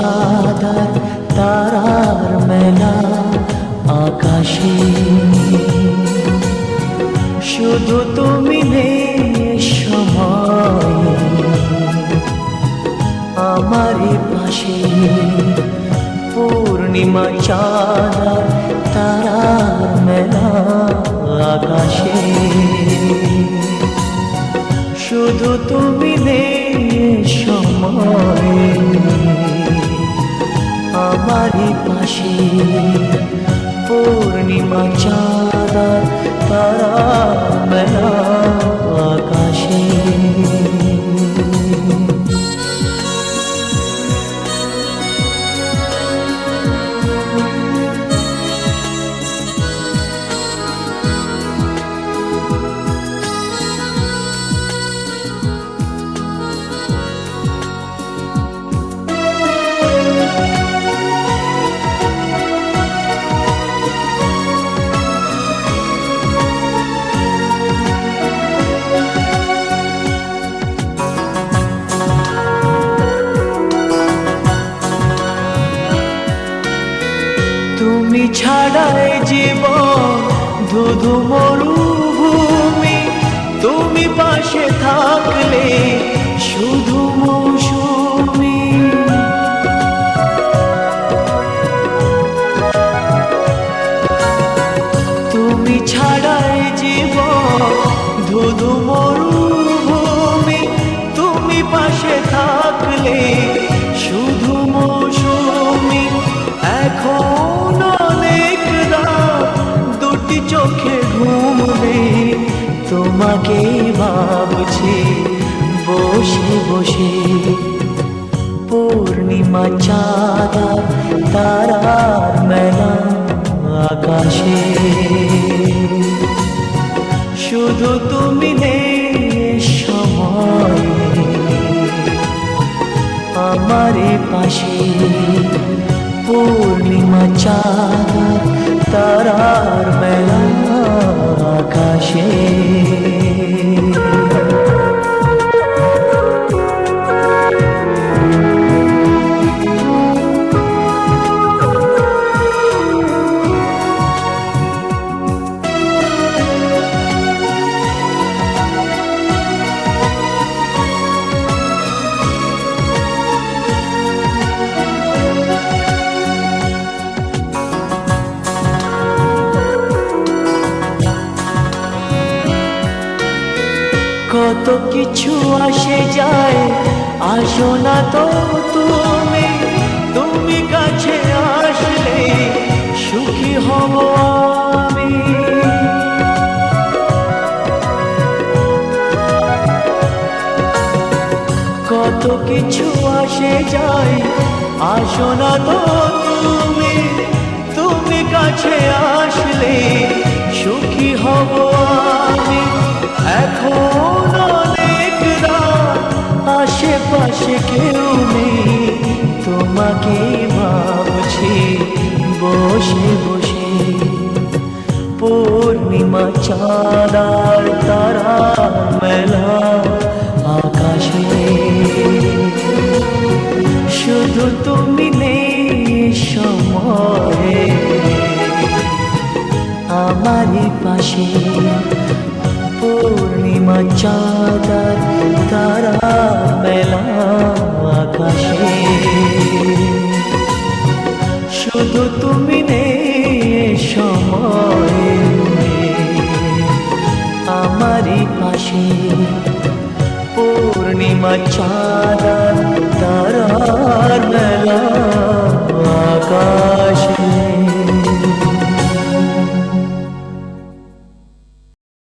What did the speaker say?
চাঁদার তারার মেলা আকাশে। শুধু তুমি সময়, আমারই পাশে পূর্ণিমা চাঁদার তারার মেলা আকাশে। শুধু তুমি নেই সময় আমারই পাশে। পূর্ণিমা চাঁদার জীবন ধুধু মরুভূমি। তুমি পাশে থাকলে শুধু মৌসুমি। তুমি ছাড়াই জীবন ধুধু মরুভূমি। তুমি পাশে থাকলে তোমাকে ভাবছি। বসে বসে পূর্ণিমা চাঁদা, তারার মেলা আকাশে। শুধু তুমি নেই সময় আমারই পাশে পূর্ণিমা চাঁদা তারার মেলা আকাশে কত কিছু আসে যায়, আসো না তো তুমি তুমি কাছে আসলে সুখী হব আমি। কত কিছু আসে যায়, আসো না তো তুমি তুমি কাছে তোমাকে ভাবছি, বসে বসে। পূর্ণিমা চাঁদার তারা মেলা আকাশে। শুধু তুমি নেই সময়ে আমার পাশে। পূর্ণিমা চাঁদার তারা পূর্ণিমা চাঁদার তারার মেলা আকাশ